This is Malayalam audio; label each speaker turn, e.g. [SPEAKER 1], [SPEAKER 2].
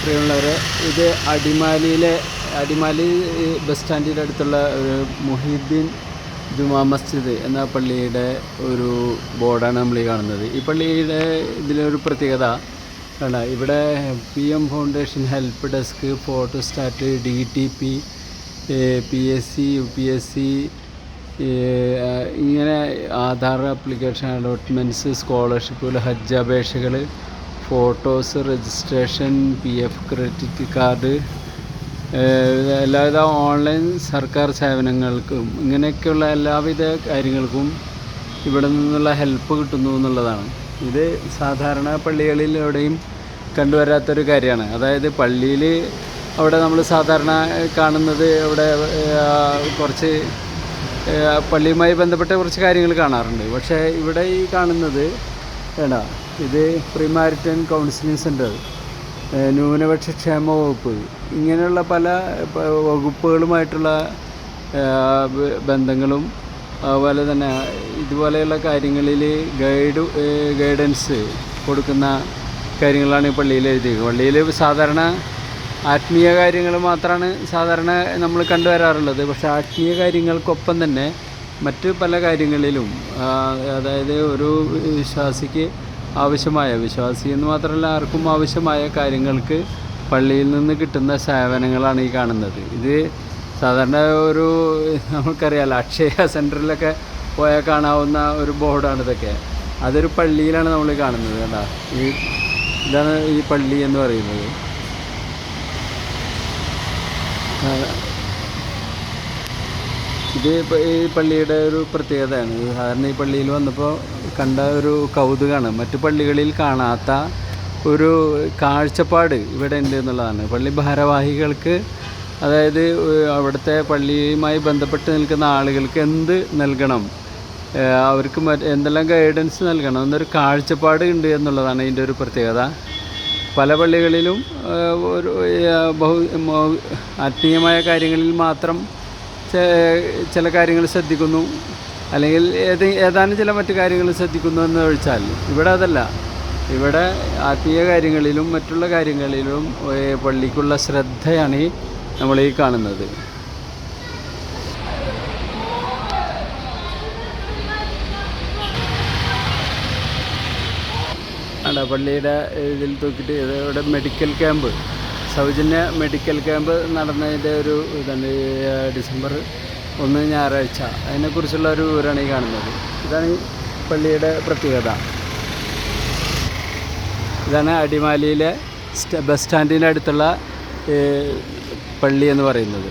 [SPEAKER 1] പ്രിയമുള്ളവരെ ഇത് അടിമാലിയിലെ അടിമാലി ബസ് സ്റ്റാൻഡിന്റെ അടുത്തുള്ള ഒരു മുഹീദ്ദീൻ ജുമാ മസ്ജിദ് എന്ന പള്ളിയുടെ ഒരു ബോർഡാണ് നമ്മൾ ഈ കാണുന്നത്. ഈ പള്ളിയുടെ ഇതിലൊരു പ്രത്യേകത കണ്ട ഇവിടെ P M foundation help desk photostat D T P P S C U P S C ഇങ്ങനെ ആധാർ അപ്ലിക്കേഷൻ അലോട്ട്മെന്റ്സ് സ്കോളർഷിപ്പുകൾ ഹജ്ജ് അപേക്ഷകൾ photos registration P F credit card എല്ലാവിധ ഓൺലൈൻ സർക്കാർ സേവനങ്ങൾക്കും ഇങ്ങനെയൊക്കെയുള്ള എല്ലാവിധ കാര്യങ്ങൾക്കും ഇവിടെ നിന്നുള്ള ഹെൽപ്പ് കിട്ടുന്നു എന്നുള്ളതാണ്. ഇത് സാധാരണ പള്ളികളിൽ എവിടെയും കണ്ടുവരാത്തൊരു കാര്യമാണ്. അതായത് പള്ളിയിൽ അവിടെ നമ്മൾ സാധാരണ കാണുന്നത് അവിടെ കുറച്ച് പള്ളിയുമായി ബന്ധപ്പെട്ട കുറച്ച് കാര്യങ്ങൾ കാണാറുണ്ട്. പക്ഷേ ഇവിടെ ഈ കാണുന്നത് വേണ്ട. ഇത് പ്രിമാരിറ്റൻ കൗൺസിലിംഗ് സെന്റർ ന്യൂനപക്ഷ ക്ഷേമ വകുപ്പ്. ഇങ്ങനെയുള്ള പല വകുപ്പുകളുമായിട്ടുള്ള ബന്ധങ്ങളും അതുപോലെ തന്നെ ഇതുപോലെയുള്ള കാര്യങ്ങളിൽ ഗൈഡ് ഗൈഡൻസ് കൊടുക്കുന്ന കാര്യങ്ങളാണ് ഈ പള്ളിയിൽ എഴുതിയത് പള്ളിയിൽ സാധാരണ ആത്മീയ കാര്യങ്ങൾ മാത്രമാണ് സാധാരണ നമ്മൾ കണ്ടുവരാറുള്ളത്. പക്ഷേ ആത്മീയ കാര്യങ്ങൾക്കൊപ്പം തന്നെ മറ്റ് പല കാര്യങ്ങളിലും അതായത് ഒരു വിശ്വാസിക്ക് ആവശ്യമായ വിശ്വാസി എന്ന് മാത്രമല്ല ആർക്കും ആവശ്യമായ കാര്യങ്ങൾക്ക് പള്ളിയിൽ നിന്ന് കിട്ടുന്ന സേവനങ്ങളാണ് ഈ കാണുന്നത്. ഇത് സാധാരണ ഒരു നമുക്കറിയാലോ അക്ഷയ സെന്ററിലൊക്കെ പോയാൽ കാണാവുന്ന ഒരു ബോർഡാണ് ഇതൊക്കെ. അതൊരു പള്ളിയിലാണ് നമ്മൾ കാണുന്നത് കേട്ടോ. ഈ ഇതാണ് ഈ പള്ളി എന്ന് പറയുന്നത്. ഇത് ഈ പള്ളിയുടെ ഒരു പ്രത്യേകതയാണ്. സാധാരണ ഈ പള്ളിയിൽ വന്നപ്പോൾ കണ്ട ഒരു കൗതുകമാണ് മറ്റു പള്ളികളിൽ കാണാത്ത ഒരു കാഴ്ചപ്പാട് ഇവിടെ ഉണ്ട് എന്നുള്ളതാണ്. പള്ളി ഭാരവാഹികൾക്ക് അതായത് അവിടുത്തെ പള്ളിയുമായി ബന്ധപ്പെട്ട് നിൽക്കുന്ന ആളുകൾക്ക് എന്ത് നൽകണം? അവർക്ക് എന്തെല്ലാം ഗൈഡൻസ് നൽകണം? എന്നൊരു കാഴ്ചപ്പാട് ഉണ്ട് എന്നുള്ളതാണ് ഇതിന്റെ ഒരു പ്രത്യേകത. പല പള്ളികളിലും ഒരു ബഹു ആത്മീയമായ കാര്യങ്ങളിൽ മാത്രം ചില കാര്യങ്ങൾ ശ്രദ്ധിക്കുന്നു. അല്ലെങ്കിൽ ഏത് ഏതാനും ചില മറ്റു കാര്യങ്ങൾ ശ്രദ്ധിക്കുന്നു എന്ന് ഒഴിച്ചാൽ. ഇവിടെ അതല്ല. ഇവിടെ ആത്മീയ കാര്യങ്ങളിലും മറ്റുള്ള കാര്യങ്ങളിലും പള്ളിക്കുള്ള ശ്രദ്ധയാണ് ഈ നമ്മൾ ഈ കാണുന്നത്. അല്ല പള്ളിയുടെ ഇതിൽ തൂക്കിയിട്ട് ഇവിടെ മെഡിക്കൽ ക്യാമ്പ് സൗജന്യ മെഡിക്കൽ ക്യാമ്പ് നടന്നതിന്റെ ഒരു ഇതാണ് ഡിസംബർ ഒന്ന് ഞായറാഴ്ച. അതിനെക്കുറിച്ചുള്ള ഒരു വിവരമാണ് ഈ കാണുന്നത്. ഇതാണ് ഈ പള്ളിയുടെ പ്രത്യേകത. ഇതാണ് അടിമാലിയിലെ ബസ് സ്റ്റാൻഡിന്റെ അടുത്തുള്ള പള്ളി എന്ന് പറയുന്നത്.